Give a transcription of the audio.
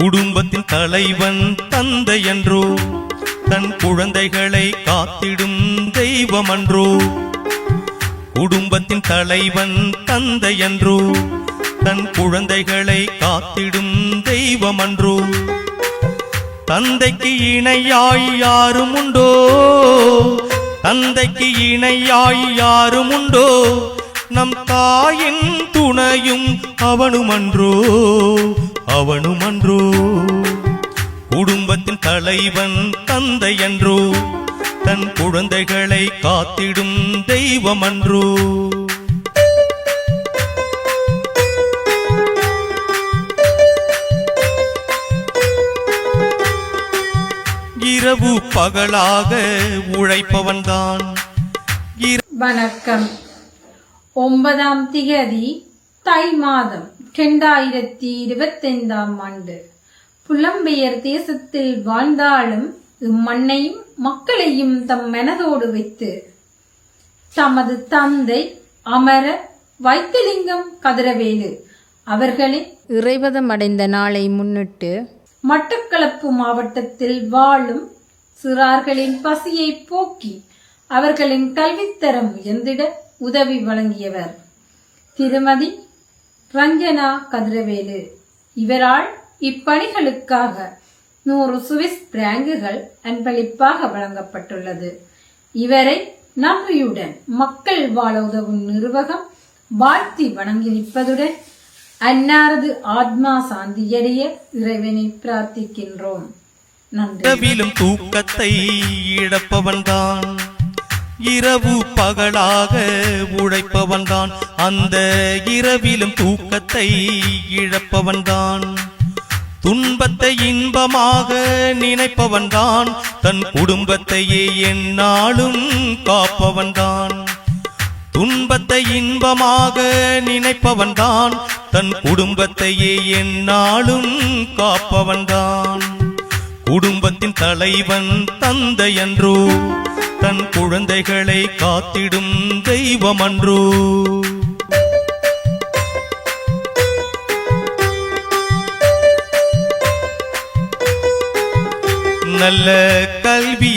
குடும்பத்தின் தலைவன் தந்தை என்றோ தன் குழந்தைகளை காத்திடும் தெய்வம் என்றோ குடும்பத்தின் தலைவன் தந்தை என்றோ தன் குழந்தைகளை காத்திடும் தெய்வம் என்றோ தந்தைக்கு இணையாய் யாரும் உண்டோ? தந்தைக்கு இணையாய் யாரும் உண்டோ? நம் தாயின் துணையும் அவனுமன்றோ அவனுமன்றோ. குடும்பத்தின் தலைவன் தந்தை என்றோ தன் குழந்தைகளை காத்திடும் தெய்வமன்றோ. இரவு பகலாக உழைப்பவன்தான். வணக்கம். ஒன்பதாம் திகதி தை மாதம் இரண்டாயிரத்தி இருபத்தைந்தாம் ஆண்டு. புலம்பெயர் தேசத்தில் வாழ்ந்தாலும் இம்மண்ணையும் மக்களையும் தம் மனதோடு வைத்து தமது தந்தை அமர வைத்திலிங்கம் கதிரவேலு அவர்களின் இறைவதம் அடைந்த நாளை முன்னிட்டு மட்டக்களப்பு மாவட்டத்தில் வாழும் சிறார்களின் பசியை போக்கி அவர்களின் கல்வித்தரம் உயர்ந்திட உதவி வழங்கியவர். திருமதி ரஞ்சனா கதிரவேலு. இவரால் இப்பணிகளுக்காக நூறு சுவிஸ் பிராங்குகள் அன்பளிப்பாக வழங்கப்பட்டுள்ளது. இவரை நன்றியுடன் மக்கள் வாழ உதவும் நிர்வாகம் வாழ்த்தி வணங்கி நிற்பதுடன் அன்னாரது ஆத்மா சாந்தியடைய இறைவனை பிரார்த்திக்கின்றோம். நன்றி. தூக்கத்தை இழப்பவன்தான் இரவு பகலாக உழைப்பவன்தான். அந்த இரவிலும் தூக்கத்தை இழப்பவன்தான். துன்பத்தை இன்பமாக நினைப்பவன்தான். தன் குடும்பத்தையே என்னாலும் காப்பவன்தான். துன்பத்தை இன்பமாக நினைப்பவன்தான். தன் குடும்பத்தையே என்னாலும் காப்பவன்தான். குடும்பத்தின் தலைவன் தந்தை என்றோ தன் குழந்தைகளை காத்திடும் தெய்வமன்றோ? நல்ல கல்வியை